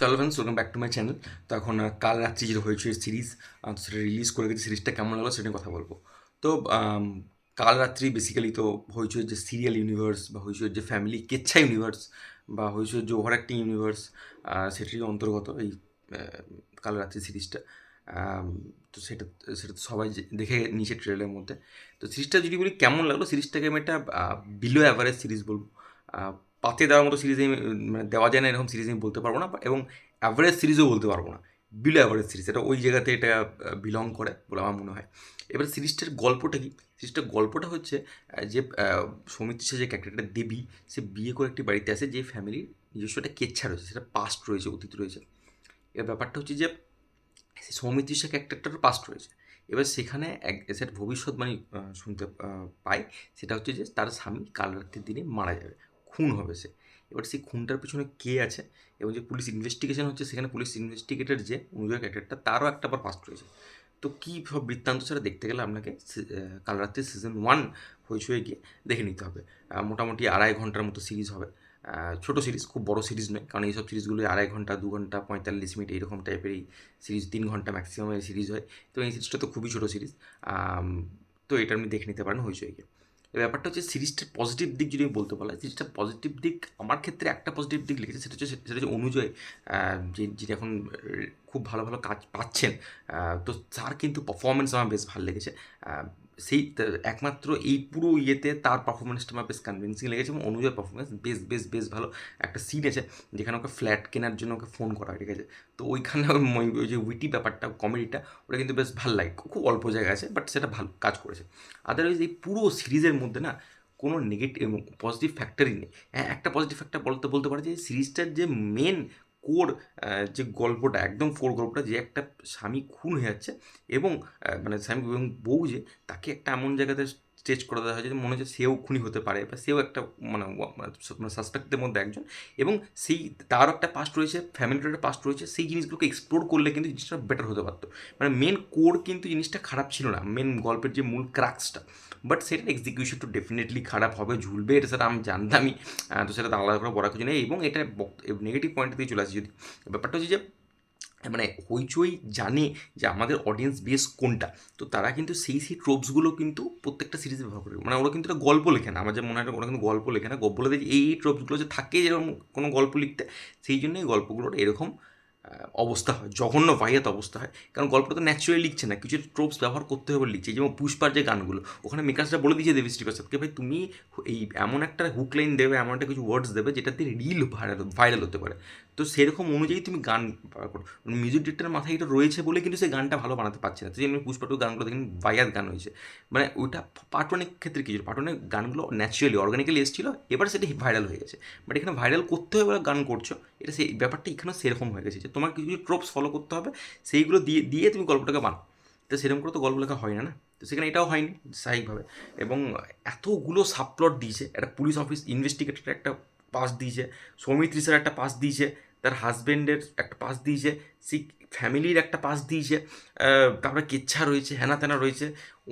চলো friends welcome back to my channel তো এখন কাল রাত্রি যেটা হয়েছে সিরিজ সেটা রিলিজ করে গেছে। সিরিজটা কেমন লাগল সেটা কথা বলব। তো কাল রাত্রি বেসিক্যালি তো হইচইয়ের যে সিরিয়াল ইউনিভার্স বা হইচইয়ের যে ফ্যামিলি কেচ্ছা ইউনিভার্স বা হইচইয়ের যে ওভার অ্যাক্টিং ইউনিভার্স সেটারই অন্তর্গত এই কাল রাত্রি সিরিজটা তো সেটা সেটা তো সবাই দেখে নিচে ট্রেলের মধ্যে। তো সিরিজটা যদি বলি কেমন লাগল সিরিজটাকে আমি একটা বিলো অ্যাভারেজ সিরিজ বলব। পাতে দেওয়ার মতো সিরিজ আমি মানে দেওয়া যায় না এরকম সিরিজ আমি বলতে পারব না এবং অ্যাভারেজ সিরিজও বলতে পারব না। বিলো অ্যাভারেজ সিরিজ এটা ওই জায়গাতে এটা বিলং করে বলে আমার মনে হয়। এবার সিরিজটার গল্পটা কি? সিরিজটার গল্পটা হচ্ছে যে সৌমিত্র যে ক্যারেক্টারটা দেবী, সে বিয়ে করে একটি বাড়িতে আসে, যে ফ্যামিলির নিজস্ব একটা কেচ্ছা রয়েছে, সেটা পাস্ট রয়েছে, অতীত রয়েছে। এবার ব্যাপারটা হচ্ছে যে, সে সৌমিত্র সে পাস্ট রয়েছে। এবার সেখানে এক, সেটা ভবিষ্যৎবাণী শুনতে পায়। সেটা হচ্ছে যে, তার স্বামী কাল রাত্রির দিনে মারা যাবে। খুন হবে সে। এবার সেই খুনটার পিছনে কে আছে এবং যে পুলিশ ইনভেস্টিগেশন হচ্ছে, সেখানে পুলিশ ইনভেস্টিগেটর যে অনুজয় ক্যারেক্টারটা, তারও একটা আবার পাস্ট রয়েছে। তো কী সব বৃত্তান্ত সেটা দেখতে গেলে আপনাকে কাল রাত্রি সিজন ওয়ান হয়ে গিয়ে দেখে নিতে হবে। মোটামুটি আড়াই ঘণ্টার মতো সিরিজ হবে। ছোট সিরিজ খুব বড় সিরিজ নয়, কারণ এইসব সিরিজগুলো আড়াই ঘণ্টা, দু ঘণ্টা, পঁয়তাল্লিশ মিনিট এইরকম টাইপেরই সিরিজ তিন ঘণ্টা ম্যাক্সিমাম সিরিজ হয়। তো এই সিরিজটা তো খুবই ছোটো সিরিজ তো এটা আপনি দেখে নিতে পারেন হইচই গিয়ে। ব্যাপারটা হচ্ছে সিরিজটার পজিটিভ দিক যদি আমি বলতে বলা সিরিজটা পজিটিভ দিক আমার ক্ষেত্রে একটা পজিটিভ দিক লিখেছে সেটা হচ্ছে সেটা হচ্ছে অনুজয় যে যিনি এখন খুব ভালো ভালো কাজ পাচ্ছেন তো তার কিন্তু পারফরমেন্স আমার বেশ ভালো লেগেছে। সেই একমাত্র এই পুরো ইয়েতে তার পারফরমেন্সটা আমার বেশ কনভিন্সিং লেগেছে এবং অনুজয়ের পারফরমেন্স বেশ বেশ বেশ ভালো একটা সিন আছে যেখানে ওকে ফ্ল্যাট কেনার জন্য ওকে ফোন করা, ঠিক আছে? তো ওইখানে ওই ওই যে উইটি ব্যাপারটা কমেডিটা ওটা কিন্তু বেশ ভালো লাগে খুব অল্প জায়গা আছে বাট সেটা ভালো কাজ করেছে। আদারওয়াইজ এই পুরো সিরিজের মধ্যে না কোনো নেগেটিভ পজিটিভ ফ্যাক্টরই নেই। হ্যাঁ একটা পজিটিভ ফ্যাক্টর বলতে বলতে পারে যে সিরিজটার যে মেন কোর যে গল্পটা, একদম কোর গল্পটা, যে একটা স্বামী খুন হয়ে যাচ্ছে এবং মানে স্বামী এবং বউ যে, তাকে একটা এমন জায়গাতে স্টেজ করে দেওয়া হয় যে মনে হচ্ছে সেও খুনি হতে পারে বা সেও একটা মানে সাসপেক্টের মধ্যে একজন এবং সেই, তারও একটা পাস্ট রয়েছে ফ্যামিলিটার একটা পাস্ট রয়েছে, সেই জিনিসগুলোকে এক্সপ্লোর করলে কিন্তু জিনিসটা বেটার হতে পারতো। মানে মেন কোর কিন্তু জিনিসটা খারাপ ছিল না মেন গল্পের যে মূল ক্রাক্সটা বাট সেটার এক্সিকিউশন তো ডেফিনেটলি খারাপ হবে, ঝুলবে, এটা সেটা আমি জানতামই। তো সেটা আলাদা করে বলা কিছু নেই। এবং এটা নেগেটিভ পয়েন্ট দিয়ে চলে আসি যদি। ব্যাপারটা হচ্ছে যে মানে হইচই জানে যে আমাদের অডিয়েন্স বেস কোনটা। তো তারা কিন্তু সেই সেই ট্রোপসগুলো কিন্তু প্রত্যেকটা সিরিজে ব্যবহার করে। মানে ওরা কিন্তু এটা গল্প লেখে না। আমার যে মনে হয় ওরা কিন্তু গল্প লেখে না। গল্প বলে যে এই ট্রোপসগুলো যে থাকে যেরকম কোনো গল্প লিখতে, সেই জন্যই গল্পগুলোর এরকম অবস্থা হয়, জঘন্য ভাইয়াত অবস্থা হয়। কারণ গল্পটা তো ন্যাচুরালি লিখছে না, কিছু ট্রোপস ব্যবহার করতে হবে লিখছে। যেমন পুষ্পার যে গানগুলো, ওখানে মেকার্সরা বলে দিয়েছে দেবশ্রী প্রসাদকে ভাই, তুমি এই এমন একটা হুক লাইন দেবে, এমন একটা কিছু ওয়ার্ডস দেবে যেটাতে রিল ভাইরাল ভাইরাল হতে পারে। তো সেরকম অনুযায়ী তুমি গান করো। মিউজিক ডিরেক্টরের মাথায় এটা রয়েছে বলে কিন্তু সেই গানটা ভালো বানাতে পারছে না। তো যেমনি পুষ্পাটু গানগুলো দেখেন ভাইয়াত গান হয়েছে। মানে ওইটা পাটনের ক্ষেত্রে কিছু পার্ট ওয়ানের গানগুলো ন্যাচুরালি অর্গানিক্যালি এসেছিল, এবার সেটা ভাইরাল হয়ে গেছে। বাট এখানে ভাইরাল করতে হবে গান করছ, এটা সেই ব্যাপারটা এখানেও সেরকম হয়ে গেছে। যে তোমার কিছু কিছু ট্রোপস ফলো করতে হবে, সেইগুলো দিয়ে দিয়ে তুমি গল্পটাকে বানাও। তো সেরকম করে তো গল্প লেখা হয় না না? তো সেখানে এটাও হয়নি, স্বাভাবিকভাবে। এবং এতগুলো সাবপ্লট দিয়েছে, একটা পুলিশ অফিস ইনভেস্টিগেটর একটা পাস দিয়েছে, সৌমিত্রী স্যার একটা পাস দিয়েছে, তার হাজব্যান্ডের একটা পাস দিয়েছে সেই ফ্যামিলির একটা পাস দিয়েছে তারপরে কেচ্ছা রয়েছে হ্যানা ত্যানা রয়েছে,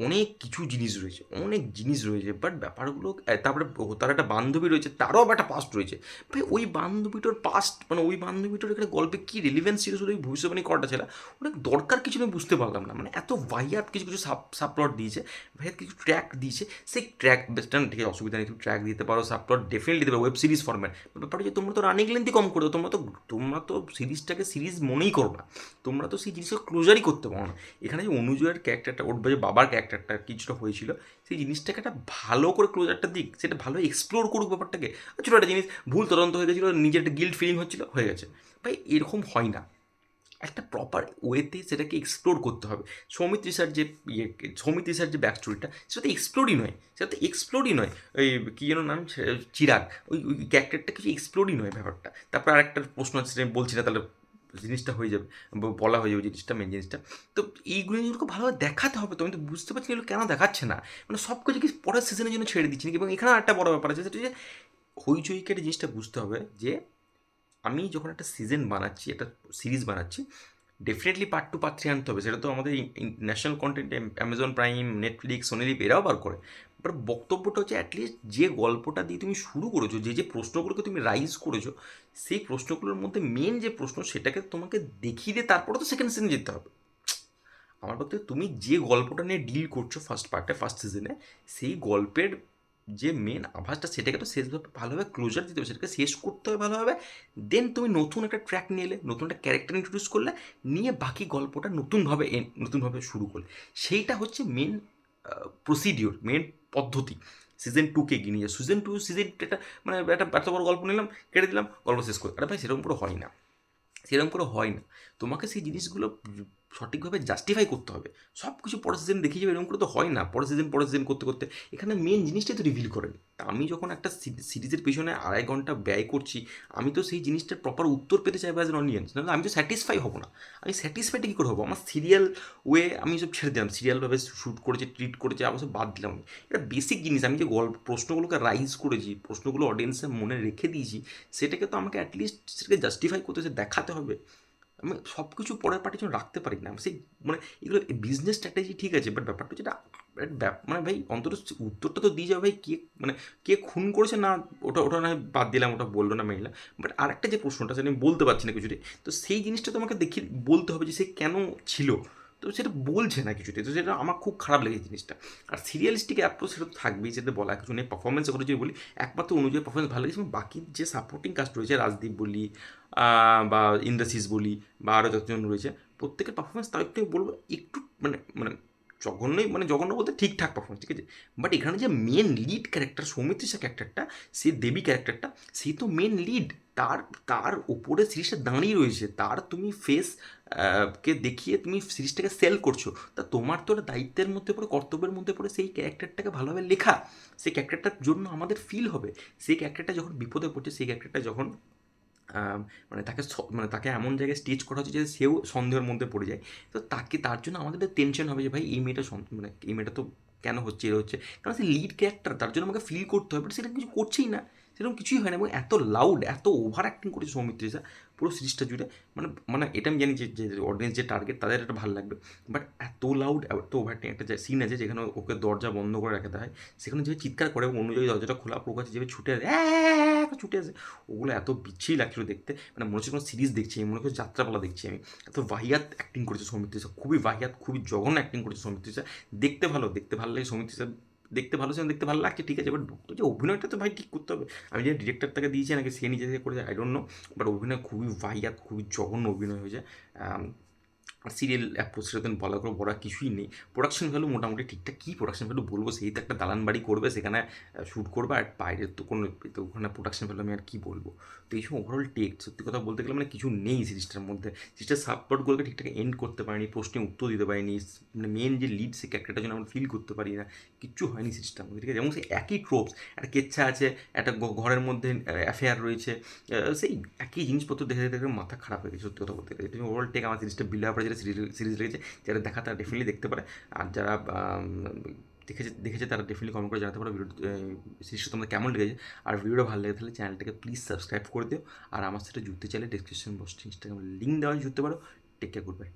অনেক কিছু জিনিস রয়েছে, অনেক জিনিস রয়েছে বাট ব্যাপারগুলো তারপরে তার একটা বান্ধবী রয়েছে, তারও আবার একটা পাস্ট রয়েছে। ভাই, ওই বান্ধবীটার পাস্ট মানে ওই বান্ধবীটার এখানে গল্পে কী রিলিভেন্স ছিল শুধু ওই ভবিষ্যৎবাণী করাটা ছিল? ওটা দরকার কিছু আমি বুঝতে পারলাম না মানে এত ভাইয়াত কিছু কিছু সাব সাবপ্লট দিয়েছে ভাইয়াত কিছু ট্র্যাক দিয়েছে, সেই ট্র্যাক বেস্টার্ন ঠিক আছে, অসুবিধা নেই তুমি ট্র্যাক দিতে পারো সাবপ্লট ডেফিনেটলি দিতে পারো ওয়েব সিরিজ ফর্ম্যাট ব্যাপারটা যে তোমরা তো রানিং লেন্থই কম করে, তোমরা তো তোমরা তো সিরিজটাকে সিরিজ মনেই করো না। তোমরা তো সেই জিনিসকে ক্লোজারই করতে পারো না। এখানে যে অনুজয়ের ক্যারেক্টারটা ওর যে বাবার ক্যারেক্টারটা কিছুটা হয়েছিল, সেই জিনিসটাকে একটা ভালো করে ক্লোজারটা দিক, সেটা ভালো এক্সপ্লোর করুক ব্যাপারটাকে। ছোটো একটা জিনিস, ভুল তদন্ত হয়ে গেছিল, নিজের একটা গিল্ড ফিলিং হচ্ছিল, হয়ে গেছে। ভাই, এরকম হয় না। একটা প্রপার ওয়েতে সেটাকে এক্সপ্লোর করতে হবে। সৌমিত্রী স্যার যে ইয়ে সৌমিত্রী স্যার যে ব্যাক স্টোরিটা সেটা তো এক্সপ্লোরই নয়। সেটা তো এক্সপ্লোরই নয়। ওই কী যেন নাম চিরাগ, ওই ওই ক্যারেক্টারটা কিছু এক্সপ্লোরই নয় ব্যাপারটা। তারপর আরেকটা প্রশ্ন আছে বলছি না, তাহলে জিনিসটা হয়ে যাবে বলা হয়ে যাবে জিনিসটা মেন জিনিসটা। তো এইগুলো জিনিসগুলোকে ভালোভাবে দেখাতে হবে, তো আমি তো বুঝতে পারছি এগুলো কেন দেখাচ্ছে না। মানে সব কিছু কি পরের সিজনের জন্য ছেড়ে দিচ্ছি এবং এখানে একটা বড় ব্যাপার আছে, সেটা যে হইচইকে একটা জিনিসটা বুঝতে হবে যে, আমি যখন একটা সিজন বানাচ্ছি, একটা সিরিজ বানাচ্ছি definitely part two part three আনতে হবে। সেটা তো আমাদের national content Amazon Prime Netflix SonyLIV এরাও বার করে। এবার বক্তব্যটা হচ্ছে অ্যাটলিস্ট যে গল্পটা দিয়ে তুমি শুরু করেছ, যে যে প্রশ্নগুলোকে তুমি রাইজ করেছ, সেই প্রশ্নগুলোর মধ্যে মেন যে প্রশ্ন সেটাকে তোমাকে দেখিয়ে দিয়ে তারপরে তো সেকেন্ড সিজনে যেতে হবে। আমার বলতে তুমি যে গল্পটা নিয়ে ডিল করছ ফার্স্ট পার্টে ফার্স্ট সিজনে সেই গল্পের যে মেন আভাসটা সেটাকে তো শেষভাবে ভালোভাবে ক্লোজার দিতে হবে, সেটাকে শেষ করতে হবে ভালোভাবে। দেন তুমি নতুন একটা ট্র্যাক নিয়ে এলে, নতুন একটা ক্যারেক্টার ইন্ট্রোডিউস করলে, নিয়ে বাকি গল্পটা নতুনভাবে নতুনভাবে শুরু করলে। সেইটা হচ্ছে মেন প্রসিডিওর মেন পদ্ধতি। সিজন টুকে গিয়ে নিয়ে সিজন টু সিজন একটা মানে একটা এত বড় গল্প নিলাম, কেটে দিলাম, গল্প শেষ করে। আরে ভাই, সেরকম করে হয় না। সেরকম করে হয় না। তোমাকে সেই জিনিসগুলো সঠিকভাবে জাস্টিফাই করতে হবে। সব কিছু পরের সিজন দেখিয়ে যাবে, এরকম করে তো হয় না। পরের সিজন পরের সিজন করতে করতে। এখানে মেন জিনিসটাই তো রিভিল করেন। তা আমি যখন একটা সিরিজের পিছনে আড়াই ঘণ্টা ব্যয় করছি, আমি তো সেই জিনিসটার প্রপার উত্তর পেতে চাইব অ্যাজ অডিয়েন্স নাহলে আমি তো স্যাটিসফাই হব না। আমি স্যাটিসফাইটা কী করে হব? আমার সিরিয়াল ওয়ে আমি সব ছেড়ে দিলাম। সিরিয়ালভাবে শ্যুট করেছে ট্রিট করেছে, আমার সব বাদ দিলাম এটা বেসিক জিনিস। আমি যে গল্প, প্রশ্নগুলোকে রাইজ করেছি, প্রশ্নগুলো অডিয়েন্সের মনে রেখে দিয়েছি, সেটাকে তো আমাকে অ্যাটলিস্ট সেটাকে জাস্টিফাই করতে দেখাতে হবে। আমি সব কিছু পরের পার্টির জন্য রাখতে পারি না। সেই মানে এগুলো বিজনেস স্ট্র্যাটেজি ঠিক আছে বাট ব্যাপারটা যেটা মানে ভাই অন্তত উত্তরটা তো দিয়ে যাবে ভাই, কে মানে কে খুন করেছে না, ওটা ওটা না বাদ দিলাম, ওটা বলল না মেয়েলা বাট আরেকটা যে প্রশ্নটা সেটা আমি বলতে পারছি না কিছুতে তো সেই জিনিসটা তো আমাকে দেখিয়ে বলতে হবে যে সে কেন ছিল? তো সেটা বলছে না কিছুতে তো সেটা আমার খুব খারাপ লেগেছে জিনিসটা। আর সিরিয়ালিস্টিক অ্যাপ্রোচ সেটা তো থাকবেই, সেটা বলা কিছু নেই। পারফরমেন্সের কথা যদি বলি, একমাত্র অনুযায়ী পারফরমেন্স ভালো লেগেছে বাকি যে সাপোর্টিং কাস্ট রয়েছে, রাজদীপ বলি বা ইন্দ্রাসিস বলি বা আরও যতজন রয়েছে, প্রত্যেকের পারফরমেন্স তাও একটু বলব, একটু মানে মানে জঘন্যই মানে জঘন্য বলতে ঠিকঠাক পারফরমেন্স ঠিক আছে? বাট এখানে যে মেন লিড ক্যারেক্টার সৌমিত্রিষা ক্যারেক্টারটা সে দেবী ক্যারেক্টারটা সে তো মেন লিড তার তার উপরে সিরিজটা দাঁড়িয়ে রয়েছে, তার তুমি ফেস কে দেখিয়ে তুমি সিরিজটাকে সেল করছ, তা তোমার তো দায়িত্বের মধ্যে পড়ে, কর্তব্যের মধ্যে পড়ে সেই ক্যারেক্টারটাকে ভালোভাবে লেখা, সেই ক্যারেক্টারটার জন্য আমাদের ফিল হবে, সেই ক্যারেক্টারটা যখন বিপদে পড়ছে, সেই ক্যারেক্টারটা যখন মানে তাকে মানে তাকে এমন জায়গায় স্টিচ করা হচ্ছে যে সেও সন্দেহের মধ্যে পড়ে যায়। তো তাকে তার জন্য আমাদের টেনশন হবে যে, ভাই, এই মেয়েটা মানে এই মেয়েটা তো কেন হচ্ছে, এর হচ্ছে। কারণ সে লিড ক্যারেক্টার তার জন্য আমাকে ফিল করতে হবে বাট সেটা কিছু করছেই না। সেরকম কিছুই হয় না এবং এত লাউড এত ওভার অ্যাক্টিং করেছে সৌমিত্রিষা পুরো সিরিজটা জুড়ে। মানে মানে এটা আমি জানি যে যে অডিয়েন্স যে টার্গেট তাদের এটা ভালো লাগবে। বাট এত লাউড এত ওভার অ্যাক্টিং একটা সিন আছে যেখানে ওকে দরজা বন্ধ করে রাখাতে হয় সেখানে যে চিৎকার করে এবং অন্য জায়গায় দরজাটা খোলা প্রকাশ যেভাবে ছুটে আসে "অ্যাঁ" করে ছুটে আসে, ওগুলো এত বিচ্ছিরি লাগছিল দেখতে। মানে মনে হচ্ছে কোনো সিরিজ দেখছি আমি, মনে হচ্ছে যাত্রাপালা দেখছি আমি। এত বাহিয়াত অ্যাক্টিং করেছে সৌমিত্রিষা খুবই বাহিয়াত, খুবই জঘন্য অ্যাক্টিং করেছে সৌমিত্রিষা দেখতে ভালো দেখতে ভালো লাগে সৌমিত্রিষা দেখতে ভালো ছিল দেখতে ভালো লাগছে, ঠিক আছে বাট যে অভিনয়টা তো ভাই ঠিক করতে হবে। আমি যে ডিরেক্টর তাকে দিয়েছি, নাকি সে নিজে থেকে করেছে আই ডোন্ট নো বাট অভিনয় খুবই ভাইয়া খুবই জঘন্য অভিনয় হয়েছে। সিরিয়াল অ্যাপ্রোচ সেরকম বলা করে বড় কিছুই নেই। প্রোডাকশন ভ্যালু মোটামুটি ঠিকঠাক। কী প্রোডাকশন ভ্যালু বলব? সেই তো একটা দালান বাড়ি করবে, সেখানে শ্যুট করবে আর বাইরের তো কোনো, তো ওখানে প্রোডাকশন ভ্যালু আমি আর কী বলব? তো এই সময় ওভারঅল টেক সত্যি কথা বলতে গেলে মানে কিছু নেই সিরিজটার মধ্যে। সিরিজটার সাবপ্লটগুলোকে ঠিকঠাক এন্ড করতে পারিনি, প্রশ্নে উত্তর দিতে পারিনি মানে মেন যে লিড সে ক্যারেক্টারটার জন্য আমরা ফিল করতে পারি না, কিচ্ছু হয়নি সিরিজটার মধ্যে, ঠিক আছে? যেমন সেই একই ট্রোপস একটা কেচ্ছা আছে, একটা ঘরের মধ্যে অ্যাফেয়ার রয়েছে সেই একই জিনিসপত্র দেখে দেখে মাথা খারাপ হয়ে গেছে, সত্যি কথা বলতে গেলে। ওভারঅল টেক আমার সিরিজটা বিল্ড আপে যেটা সিরিজ লেগেছে যারা দেখা তারা ডেফিনেটলি দেখতে পারে। আর যারা দেখেছে দেখেছে তারা ডেফিনেটলি কমেন্ট করে জানাতে পারো ভিডিও সিরিজটা তোমাদের কেমন লেগেছে। আর ভিডিওটা ভালো লেগে তাহলে চ্যানেলটাকে প্লিজ সাবস্ক্রাইব করে দিও। আর আমার সাথে যুক্তি চাইলে ডিসক্রিপশন বক্সে ইনস্টাগ্রাম লিঙ্ক দেওয়া জুড়তে পারো টেক কেয়ার গুড বাই